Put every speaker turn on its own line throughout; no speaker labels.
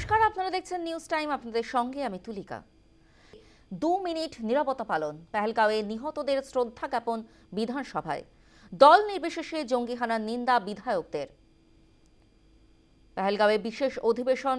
নমস্কার আপনারা দেখছেন নিউজ টাইম আপনাদের সঙ্গে আমি তুলিকা। দু মিনিট নিরাপত্তা পালন পেহেলগাঁওয়ে নিহতদের শ্রদ্ধা জ্ঞাপন বিধানসভায়। দল নির্বিশেষে জঙ্গি হানার নিন্দা বিধায়কদের। পেহেলগাঁওয়ে বিশেষ অধিবেশন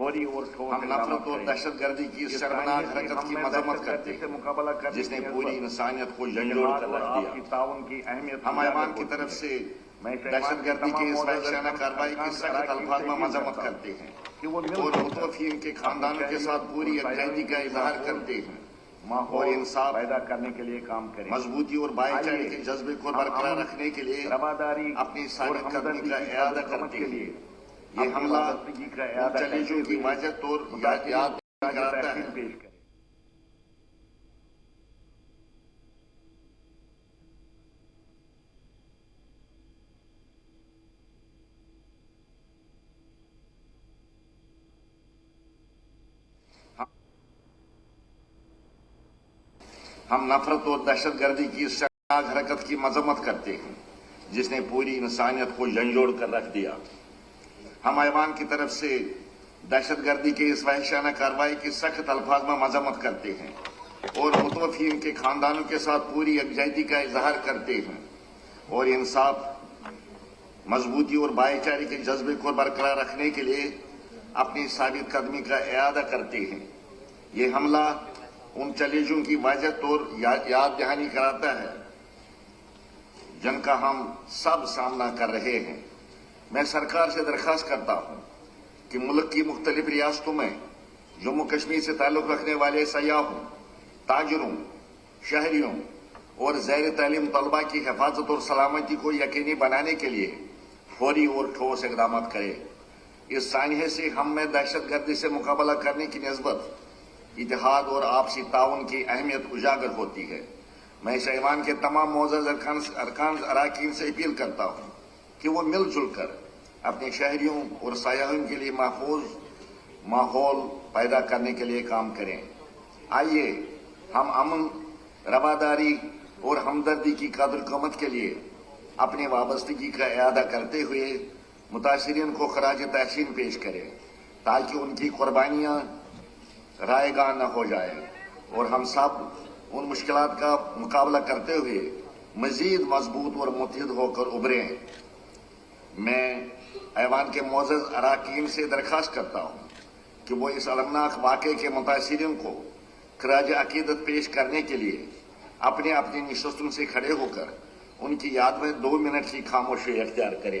فوری اور ہم نفرت اور, اور
دہشت گردی کی سرمناک حرکت کی مذمت کرتے ہیں۔
مقابلہ کرتے جس نے پوری
انسانیت کو جھنجھوڑ کر رکھ دیا۔
تعاون کی اہمیت ہم ایمان کی طرف
سے
دہشت گردی کے اس وحشانہ کارروائی کی سخت الفاظ میں مذمت کرتے
ہیں۔
اور متوفین
کے خاندانوں کے ساتھ پوری عقیدگی کا اظہار کرتے ہیں۔
اور انصاف پیدا کرنے کے لیے کام کریں۔
مضبوطی اور بھائی چارے کے جذبے کو برقرار رکھنے کے لیے
رواداری
اپنی ساری قدمی کا اعادہ کرتے
ہیں۔
یہ حملہ
کی
یاد کراتا ہے۔ ہم نفرت اور دہشت گردی کی سخت حرکت کی مذمت کرتے ہیں جس نے پوری انسانیت کو جنجوڑ کر رکھ دیا۔ ہم ایوان کی طرف سے دہشت گردی کے اس وحشانہ کاروائی کے سخت الفاظ میں مذمت کرتے ہیں اور متوفین کے خاندانوں کے ساتھ پوری یکجہتی کا اظہار کرتے ہیں اور انصاف، مضبوطی اور بھائی چارے کے جذبے کو برقرار رکھنے کے لیے اپنی ثابت قدمی کا اعادہ کرتے ہیں۔ یہ حملہ ان چیلنجوں کی واضح طور یاد دہانی کراتا ہے جن کا ہم سب سامنا کر رہے ہیں۔ میں سرکار سے درخواست کرتا ہوں کہ ملک کی مختلف ریاستوں میں جموں کشمیر سے تعلق رکھنے والے سیاحوں، تاجروں، شہریوں اور زیر تعلیم طلبہ کی حفاظت اور سلامتی کو یقینی بنانے کے لیے فوری اور ٹھوس اقدامات کرے اس سانحے سے ہم میں دہشت گردی سے مقابلہ کرنے کی نسبت اتحاد اور آپسی تعاون کی اہمیت اجاگر ہوتی ہے۔ میں شیوان کے تمام معزز ارکان اراکین سے اپیل کرتا ہوں کہ وہ مل جل کر اپنے شہریوں اور سیاحوں کے لیے محفوظ ماحول پیدا کرنے کے لیے کام کریں۔ آئیے ہم امن، رواداری اور ہمدردی کی قدر قومت کے لیے اپنی وابستگی کا اعادہ کرتے ہوئے متاثرین کو خراج تحسین پیش کریں تاکہ ان کی قربانیاں رائے گاہ نہ ہو جائیں۔ اور ہم سب ان مشکلات کا مقابلہ کرتے ہوئے مزید مضبوط اور متحد ہو کر ابھریں۔ میں ایوان کے معزز اراکین سے درخواست کرتا ہوں کہ وہ اس المناک واقعے کے متاثرین کو خراج عقیدت پیش کرنے کے لیے اپنے اپنی نشستوں سے کھڑے ہو کر ان کی یاد میں دو منٹ کی خاموشی اختیار کریں۔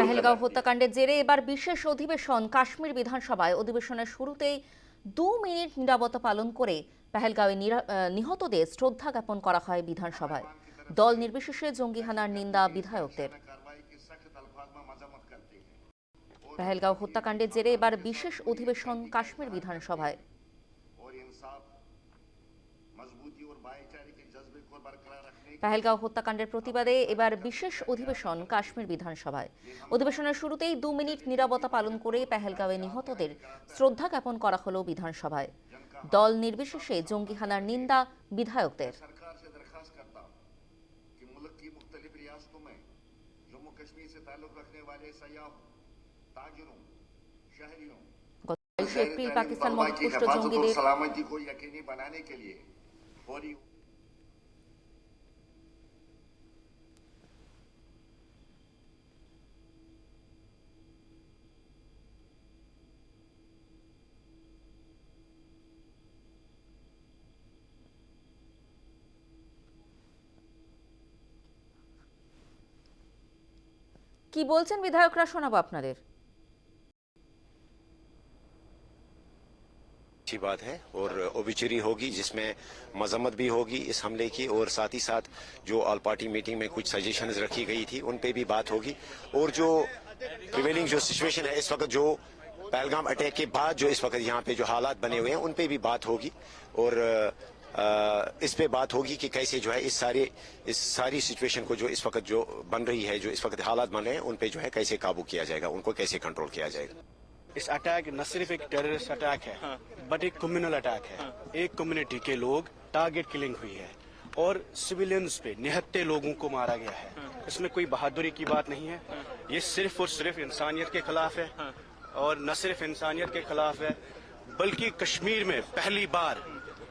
পহলগাঁও হত্যাকাণ্ডের জেরে এবার বিশেষ অধিবেশন কাশ্মীর বিধানসভায় অধিবেশনের শুরুতেই দু মিনিট নিরাপত্তা পালন করে পেহেলগাঁওয়ে নিহতদের শ্রদ্ধা জ্ঞাপন করা হয় বিধানসভায়।
দল
নির্বিশেষে জঙ্গি হানার নিন্দা বিধায়কদের।
পেহেলগাঁও হত্যাকাণ্ডের জেরে এবার বিশেষ অধিবেশন কাশ্মীর বিধানসভায়। পেহেলগাঁও
হত্যাকাণ্ডের প্রতিবাদে এবার বিশেষ অধিবেশন কাশ্মীর বিধানসভায়।
অধিবেশনের
শুরুতেই দু মিনিট নিরাপত্তা পালন করে পেহেলগাঁওয়ে নিহতদের শ্রদ্ধা জ্ঞাপন করা হল বিধানসভায়।
দল
নির্বিশেষে জঙ্গি হানার নিন্দা বিধায়কদের। গত বাইশে এপ্রিল পাকিস্তান মদতপুষ্ট জঙ্গিদের কি বলছেন বিধায়করা শোনাবো আপনাদের?
اچھی بات ہے اور اوبیچری ہوگی جس میں مذمت بھی ہوگی اس حملے کی اور ساتھ ہی ساتھ جو آل پارٹی میٹنگ میں کچھ سجیشنز رکھی گئی تھی ان پہ بھی بات ہوگی اور جو پریویلنگ جو سچویشن ہے اس وقت جو پہلگام اٹیک کے بعد جو اس وقت یہاں پہ جو حالات بنے ہوئے ہیں ان پہ بھی بات ہوگی اور اس پہ بات ہوگی کہ کیسے جو ہے اس سارے اس ساری سچویشن کو جو اس وقت جو بن رہی ہے جو اس وقت حالات بن رہے ہیں ان پہ جو ہے کیسے قابو کیا جائے گا؟ ان کو کیسے کنٹرول کیا جائے گا؟
اس اٹیک نہ صرف ایک ٹیررسٹ اٹیک ہے ہاں۔ بٹ ایک کمیونل اٹیک ہے۔ ہاں۔ ایک کمیونٹی کے
لوگ
ٹارگٹ کلنگ ہوئی ہے
اور
سویلینز پہ نہتے لوگوں کو مارا گیا ہے۔ ہاں۔ اس میں کوئی بہادری کی بات نہیں
ہے۔
یہ صرف اور
صرف
انسانیت کے خلاف
ہے اور
نہ
صرف انسانیت کے
خلاف ہے بلکہ کشمیر میں پہلی بار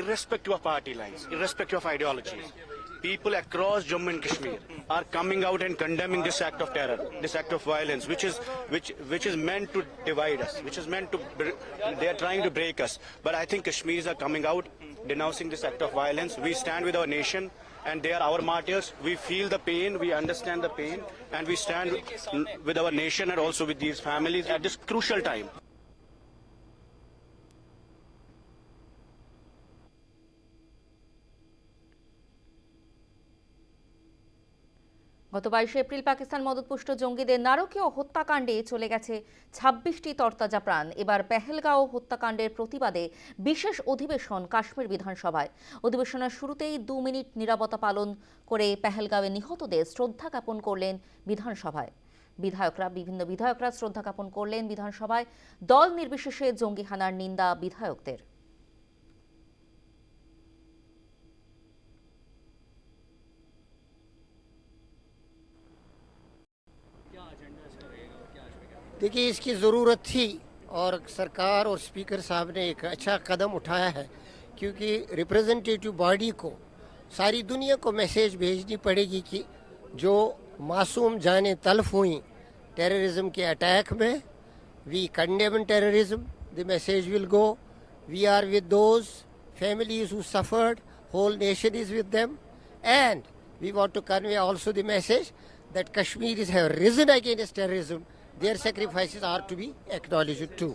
irrespective of party lines,
irrespective of
ideologies,
people across Jammu
and Kashmir
are coming out and condemning
this
act
of
terror, this act
of
violence,
which is
which which is meant to
divide us,
which is meant to
they are trying
to break us. But I think Kashmiris are coming out denouncing this act
of
violence. We stand with our nation. And they are our martyrs. We feel the pain, we understand the pain, and we stand with our nation and also with these families at this crucial time.
গত বাইশে April Pakistan মদতপুষ্ট জঙ্গিদের নারকীয় হত্যাকাণ্ডে চলে গেছে ছাব্বিশটি তরতাজা প্রাণ। এবার পেহেলগাঁও হত্যাকাণ্ডের প্রতিবাদে বিশেষ অধিবেশন কাশ্মীর বিধানসভায়। অধিবেশনের শুরুতেই দু মিনিট নিরাপত্তা পালন করে পেহেলগাঁওয়ে নিহতদের শ্রদ্ধা জ্ঞাপন করলেন বিধানসভায়। বিধায়করা, বিভিন্ন বিধায়করা শ্রদ্ধা জ্ঞাপন করলেন বিধানসভায়। দল নির্বিশেষে জঙ্গি হানার নিন্দা বিধায়কদের।
دیکھیے، اس کی ضرورت تھی اور سرکار اور اسپیکر صاحب نے ایک اچھا قدم اٹھایا ہے کیونکہ ریپریزنٹیٹیو باڈی کو ساری دنیا کو میسیج بھیجنی پڑے گی کہ جو معصوم جانیں تلف ہوئیں ٹیررزم کے اٹیک میں we condemn terrorism the message will go we are with those families who suffered whole nation is with them and we want to convey also the message that Kashmir is have risen against terrorism their sacrifices are to be acknowledged too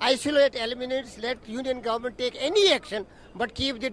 Isolate eliminates Let union government take any action, but keep the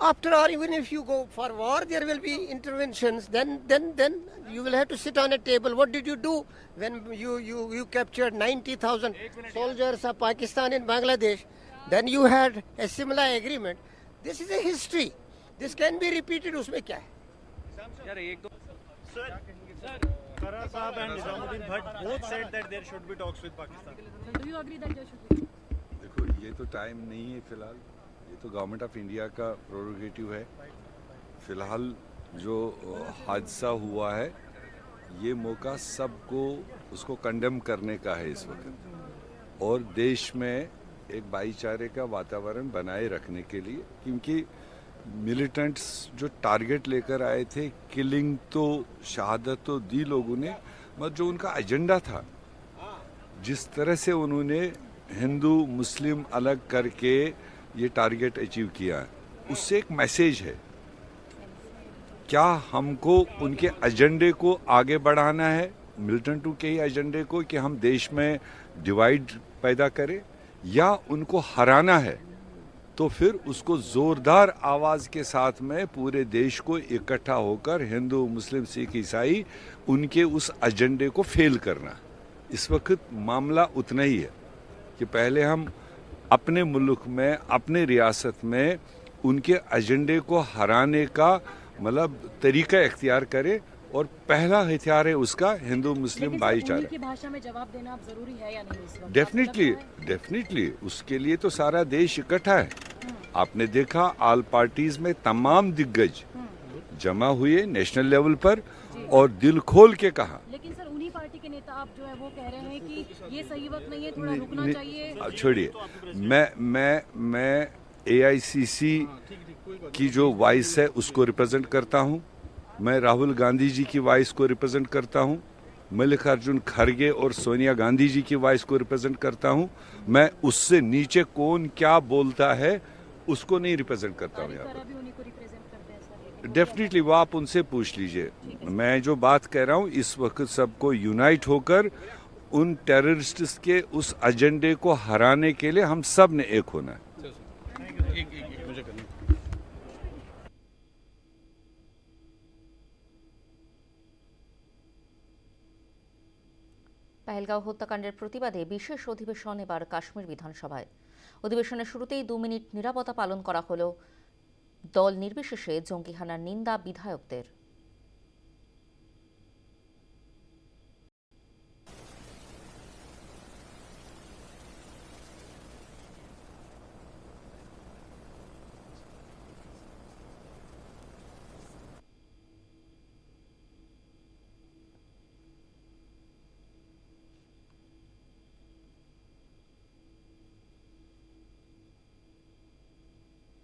after all even if you go for war there will be interventions then then then you will have to sit on a table what did you do when you you, you captured 90000 soldiers of pakistan in bangladesh then you had a similar agreement this is a history this can be repeated اس میں کیا ہے
دیکھو یہ تو time نہیں ہے فی الحال یہ تو گورنمنٹ آف انڈیا کا پروروگیٹیو ہے فی الحال جو حادثہ ہوا ہے یہ موقع سب کو اس کو کنڈم کرنے کا ہے اس وقت اور دیش میں ایک بھائی چارے کا واتاورن بنائے رکھنے کے لیے کیونکہ ملیٹنٹس جو ٹارگٹ لے کر آئے تھے کلنگ تو، شہادت تو دی لوگوں نے، مگر جو ان کا ایجنڈا تھا، جس طرح سے انہوں نے ہندو، مسلم الگ کر کے یہ ٹارگٹ اچیو کیا، اس سے ایک میسیج ہے۔ کیا ہم کو ان کے ایجنڈے کو آگے بڑھانا ہے؟ ملٹنٹو کے ہی ایجنڈے کو کہ ہم دیش میں ڈیوائیڈ پیدا کریں، یا ان کو ہرانا ہے؟ تو پھر اس کو زوردار آواز کے ساتھ میں پورے دیش کو اکٹھا ہو کر ہندو، مسلم، سکھ، عیسائی ان کے اس ایجنڈے کو فیل کرنا۔ اس وقت معاملہ اتنا ہی ہے کہ پہلے ہم اپنے ملک میں، اپنے ریاست میں ان کے ایجنڈے کو ہرانے کا مطلب طریقہ اختیار کرے اور پہلا ہتھیار ہے اس کا ہندو مسلم بھائی چارہ۔ ڈیفینیٹلی ڈیفینیٹلی اس کے لیے تو سارا دیش اکٹھا ہے۔ آپ نے دیکھا آل پارٹیز میں تمام دگج جمع ہوئے نیشنل لیول پر جی۔ اور دل کھول کے کہا۔ لیکن
سر انہی پارٹی کے نیتا آپ جو ہے
وہ کہہ رہے
ہیں کہ یہ
صحیح وقت نہیں ہے
تھوڑا رکنا چاہیے۔ چھوڑیے۔ میں میں میں اے آئی سی سی کی جو وائس ہے اس کو ریپرزینٹ کرتا ہوں۔ میں راہل گاندھی جی کی وائس کو ریپرزینٹ کرتا ہوں ملک ارجن کھرگے اور سونیا گاندھی جی کی وائس کو ریپرزینٹ کرتا ہوں۔ میں اس سے نیچے کون کیا بولتا ہے، اس کو نہیں ریپرزینٹ کرتا ہوں یہاں
پر۔
ڈیفینیٹلی وہ آپ ان سے پوچھ لیجیے۔ میں جو بات کہہ رہا ہوں، اس وقت سب کو یونائٹ ہو کر ان ٹیررسٹ کے اس ایجنڈے کو ہرانے کے لیے ہم سب نے ایک ہونا ہے۔
পেহেলগাঁও হত্যাকাণ্ডের প্রতিবাদে বিশেষ অধিবেশন এবার কাশ্মীর বিধানসভায়। অধিবেশনের শুরুতেই দু মিনিট নিরাপত্তা পালন করা হল দল নির্বিশেষে জঙ্গিহানার নিন্দা বিধায়কদের।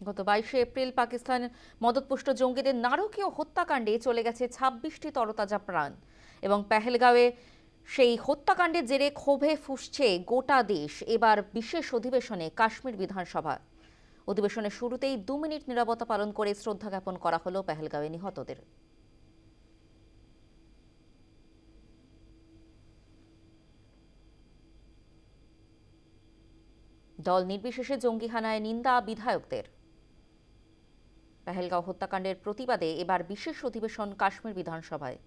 গত বাইশে এপ্রিল পাকিস্তান মদতপুষ্ট জঙ্গিদের নারকীয় হত্যাকাণ্ডে চলে গেছে ছাব্বিশটি তরতাজা প্রাণ। এবং পেহেলগাঁওয়ে সেই হত্যাকাণ্ডের জেরে ক্ষোভে ফুসছে গোটা দেশ। এবার বিশেষ অধিবেশনে কাশ্মীর বিধানসভা। অধিবেশনের শুরুতেই দু মিনিট নিরাপত্তা পালন করে শ্রদ্ধা জ্ঞাপন করা হলো পেহেলগাঁওয়ে নিহতদের। দল নির্বিশেষে জঙ্গিহানায় নিন্দা বিধায়কদের। পেহেলগাঁও হত্যাকাণ্ডের প্রতিবাদে এবার বিশেষ অধিবেশন কাশ্মীর বিধানসভায়।